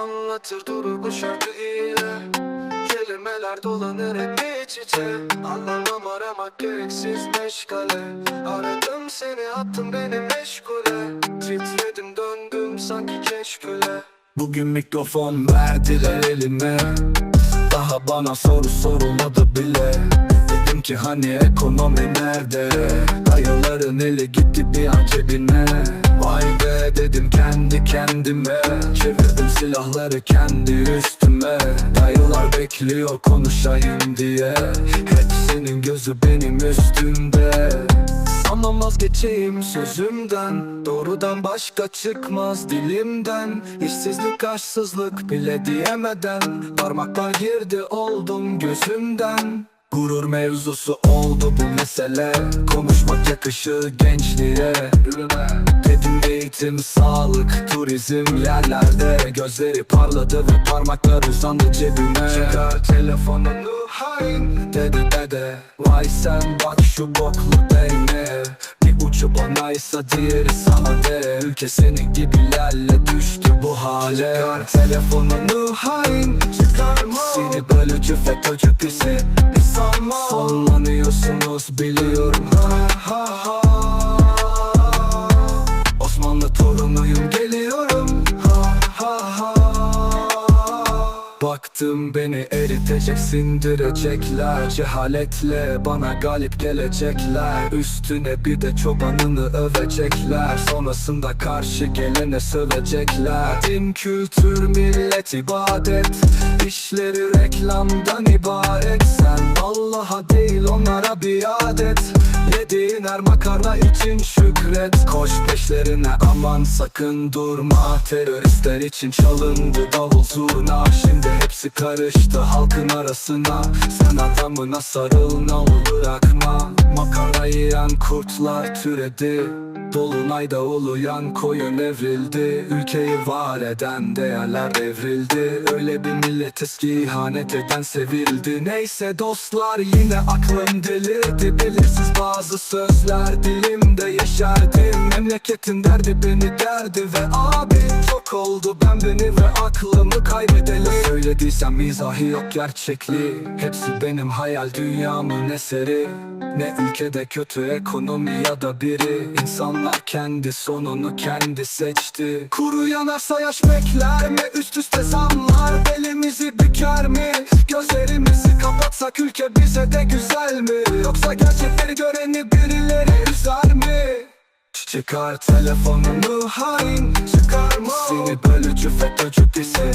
anlatır durur bu şarkı ile. Kelimeler dolanır hep iç içe. Anlamam aramak gereksiz meşgale. Aradım seni attım beni meşgule. Titredim döndüm sanki keşküle. Bugün mikrofon verdiler elime. Daha bana soru sorulmadı bile. Dedim ki hani ekonomi nerede? Dayıların eli gitti bir an cebine. Vay kendime. Çevirdim silahları kendi üstüme. Dayılar bekliyor konuşayım diye. Hepsinin gözü benim üstümde. Ama vazgeçeyim sözümden. Doğrudan başka çıkmaz dilimden. İşsizlik aşsızlık bile diyemeden. Parmaklar girdi oldum gözümden. Gurur mevzusu oldu bu mesele. Konuşmak yakışır gençliğe. Dedim eğitim, sağlık, turizm yerlerde. Gözleri parladı ve parmaklar uzandı cebime. Çıkar telefonunu hain dedi dede. Vay sen bak şu boklu değne Bir ucu banaysa diğeri sana de. Ülke senin gibilerle düştü bu hale. Çıkar telefonunu hain çıkarma. Seni bölücü FETÖ'cü pisi sanma. Sonlanıyorsunuz biliyorum. Ha ha ha Torunuyum geliyorum. Ha ha ha. Baktım beni eritecek sindirecekler Cehaletle. Bana galip gelecekler Üstüne bir de çobanını övecekler. Sonrasında karşı gelene sövecekler. Din kültür millet ibadet. İşleri reklamdan ibaret. Sen Allah'a değil onlara biat et. Yediğin her makarna için şükret. Koş peşlerine aman sakın durma. Teröristler için çalındı davul zurna. Şimdi hepsi karıştı halkın arasına. Sen adamına sarıl ne olur bırakma. Makarna yiyen kurtlar türedi Dolunayda uluyan koyun evrildi. Ülkeyi var eden değerler evrildi. Öyle bir milletiz ki ihanet eden sevildi. Neyse dostlar yine aklım delirdi. Belirsiz bazı sözler dilimde yeşerdi. Memleketin derdi beni derdi ve abi Çok oldu ben beni ve aklımı kaybedeli Söylediysem mizahi yok gerçekliği Hepsi benim hayal dünyamın eseri Ne ülkede kötü ekonomi ya da biri İnsanlar kendi sonunu kendi seçti Kuru yanarsa yaş bekler mi? Üst üste zamlar belimizi büker mi? Gözlerimizi kapatsak ülke bize de güzel mi? Yoksa gerçekleri göreni? Çıkar telefonunu hain çıkarma. Seni bölücü FETÖ'cü pisi